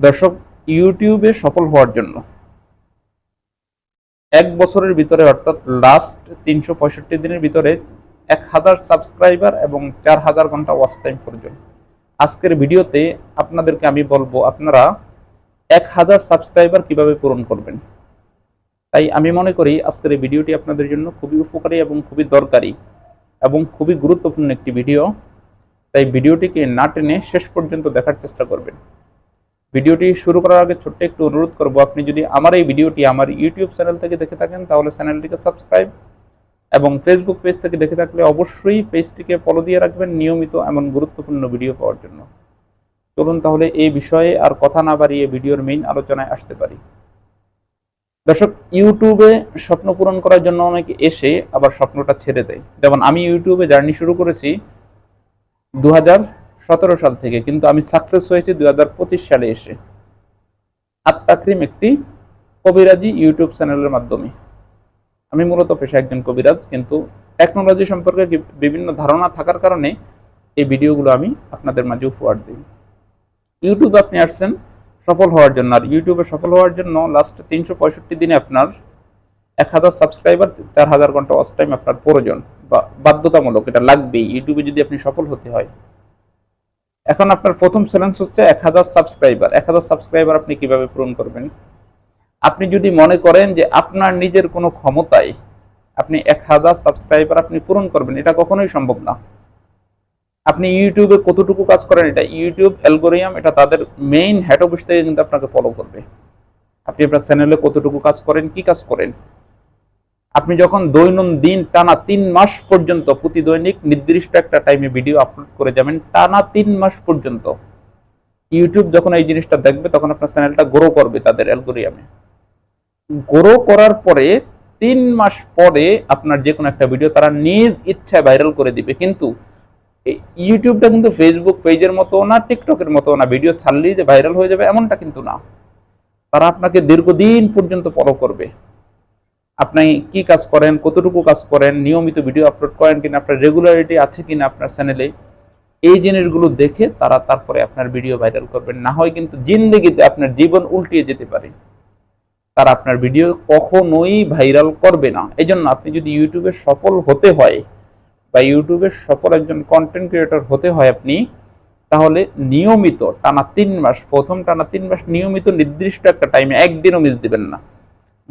দর্শক ইউটিউবে সফল হওয়ার জন্য। এক বছরের ভিতরে, অর্থাৎ লাস্ট তিনশো পঁয়ষট্টি দিনের ভিতরে এক হাজার সাবস্ক্রাইবার এবং চার হাজার ঘণ্টা ওয়াচ টাইম প্রয়োজন। আজকের ভিডিওতে আপনাদেরকে আমি বলব, আপনারা এক হাজার সাবস্ক্রাইবার কীভাবে পূরণ করবেন? তাই আমি মনে করি, আজকের এই ভিডিওটি আপনাদের জন্য খুবই উপকারী এবং খুবই দরকারি এবং খুবই গুরুত্বপূর্ণ একটি ভিডিও। তাই ভিডিওটিকে না টেনে শেষ পর্যন্ত দেখার চেষ্টা করবেন। ভিডিওটি শুরু করার আগে ছোট্ট একটু অনুরোধ করব, আপনি যদি আমার এই ভিডিওটি আমার ইউটিউব চ্যানেল থেকে দেখে থাকেন, তাহলে চ্যানেলটিকে সাবস্ক্রাইব এবং ফেসবুক পেজ থেকে দেখে থাকলে অবশ্যই পেজটিকে ফলো দিয়ে রাখবেন নিয়মিত এমন গুরুত্বপূর্ণ ভিডিও পাওয়ার জন্য। চলুন তাহলে এই বিষয়ে আর কথা না বাড়িয়ে ভিডিওর মেইন আলোচনায় আসতে পারি। দর্শক ইউটিউবে স্বপ্ন পূরণ করার জন্য অনেকে এসে আবার স্বপ্নটা ছেড়ে দেয়। যেমন আমি ইউটিউবে জার্নি শুরু করেছি দু হাজার সতেরো সাল থেকে, কিন্তু আমি সাকসেস হয়েছি দু হাজার পঁচিশ সালে এসে। আত্মাক্রিম একটি কবিরাজি ইউটিউব চ্যানেলের মাধ্যমে। আমি মূলত পেশা একজন কবিরাজ, কিন্তু টেকনোলজি সম্পর্কে বিভিন্ন ধারণা থাকার কারণে এই ভিডিওগুলো আমি আপনাদের মাঝে উপহার দিই। ইউটিউবে আপনি আসছেন সফল হওয়ার জন্য, আর ইউটিউবে সফল হওয়ার জন্য লাস্ট তিনশো পঁয়ষট্টি দিনে আপনার এক হাজার সাবস্ক্রাইবার চার হাজার ঘণ্টা ওয়াচ টাইম আপনার প্রয়োজন বা বাধ্যতামূলক, এটা লাগবেই। ইউটিউবে যদি আপনি সফল হতে হয় এখন আপনার প্রথম চ্যালেঞ্জ হচ্ছে এক হাজার সাবস্ক্রাইবার এক হাজার সাবস্ক্রাইবার আপনি কীভাবে পূরণ করবেন? আপনি যদি মনে করেন যে আপনার নিজের কোনো ক্ষমতায় আপনি এক হাজার সাবস্ক্রাইবার আপনি পূরণ করবেন, এটা কখনোই সম্ভব না। আপনি ইউটিউবে কতটুকু কাজ করেন, এটা ইউটিউব অ্যালগোরিয়াম, এটা তাদের মেইন হেড অফিস থেকে কিন্তু আপনাকে ফলো করবে। আপনি আপনার চ্যানেলে কতটুকু কাজ করেন, কি কাজ করেন আপনি যখন দৈনন্দিন টানা তিন মাস পর্যন্ত প্রতি দৈনিক নির্দিষ্ট একটা টাইমে ভিডিও আপলোড করে যাবেন, টানা তিন মাস পর্যন্ত ইউটিউব যখন এই জিনিসটা দেখবে, তখন আপনার চ্যানেলটা গ্রো করবে তাদের অ্যালগোরিয়ামে গ্রো করার পরে তিন মাস পরে আপনার যে কোনো একটা ভিডিও তারা নিজ ইচ্ছায় ভাইরাল করে দিবে। কিন্তু ইউটিউবটা কিন্তু ফেসবুক পেজের মতো না টিকটকের মতো না। ভিডিও ছাড়লেই যে ভাইরাল হয়ে যাবে এমনটা কিন্তু না। তারা আপনাকে দীর্ঘদিন পর্যন্ত ফলো করবে। আপনি কি কাজ করেন, কতটুকু কাজ করেন, নিয়মিত ভিডিও আপলোড করেন কিনা, আপনার রেগুলারিটি আছে কিনা আপনার চ্যানেলে এই জিনিসগুলো দেখে তারা তারপরে আপনার ভিডিও ভাইরাল করবেন। না হয় কিন্তু জিন্দগিতে আপনার জীবন উল্টিয়ে যেতে পারে। তারা আপনার ভিডিও কখনোই ভাইরাল করবে না। এই জন্য আপনি যদি ইউটিউবে সফল হতে হয় বা ইউটিউবের সফল একজন কন্টেন্ট ক্রিয়েটর হতে হয় আপনি, তাহলে নিয়মিত টানা তিন মাস, প্রথম টানা তিন মাস নিয়মিত নির্দিষ্ট একটা টাইমে একদিনও মিস দিবেন না।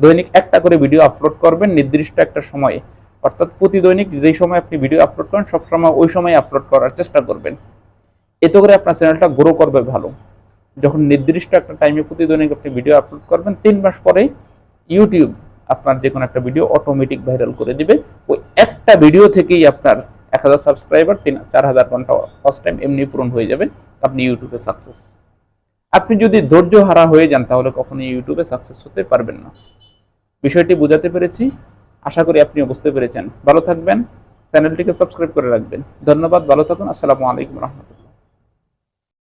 দৈনিক একটা করে ভিডিও আপলোড করবেন, নির্দিষ্ট একটা সময়ে। অর্থাৎ প্রতি দৈনিক যেই সময় আপনি ভিডিও আপলোড করেন সবসময় ওই সময় আপলোড করার চেষ্টা করবেন। এতে করে আপনার চ্যানেলটা গ্রো করবে ভালো। যখন নির্দিষ্ট একটা টাইমে প্রতি দৈনিক আপনি ভিডিও আপলোড করবেন, তিন মাস পরে ইউটিউব আপনার যে কোনো একটা ভিডিও অটোমেটিক ভাইরাল করে দিবে। ওই একটা ভিডিও থেকেই আপনার এক হাজার সাবস্ক্রাইবার তিন, চার হাজার ঘণ্টা ফার্স্ট টাইম এমনি পূরণ হয়ে যাবে, আপনি ইউটিউবে সাকসেস আপনি যদি ধৈর্য হারা হয়ে যান, তাহলে কখনো ইউটিউবে সাকসেস হতে পারবেন না। বিষয়টি বোঝাতে পেরেছি। আশা করি আপনিও বুঝতে পেরেছেন। ভালো থাকবেন। চ্যানেলটিকে সাবস্ক্রাইব করে রাখবেন। ধন্যবাদ। ভালো থাকুন। আসসালামু আলাইকুম রহমতুল্লাহ।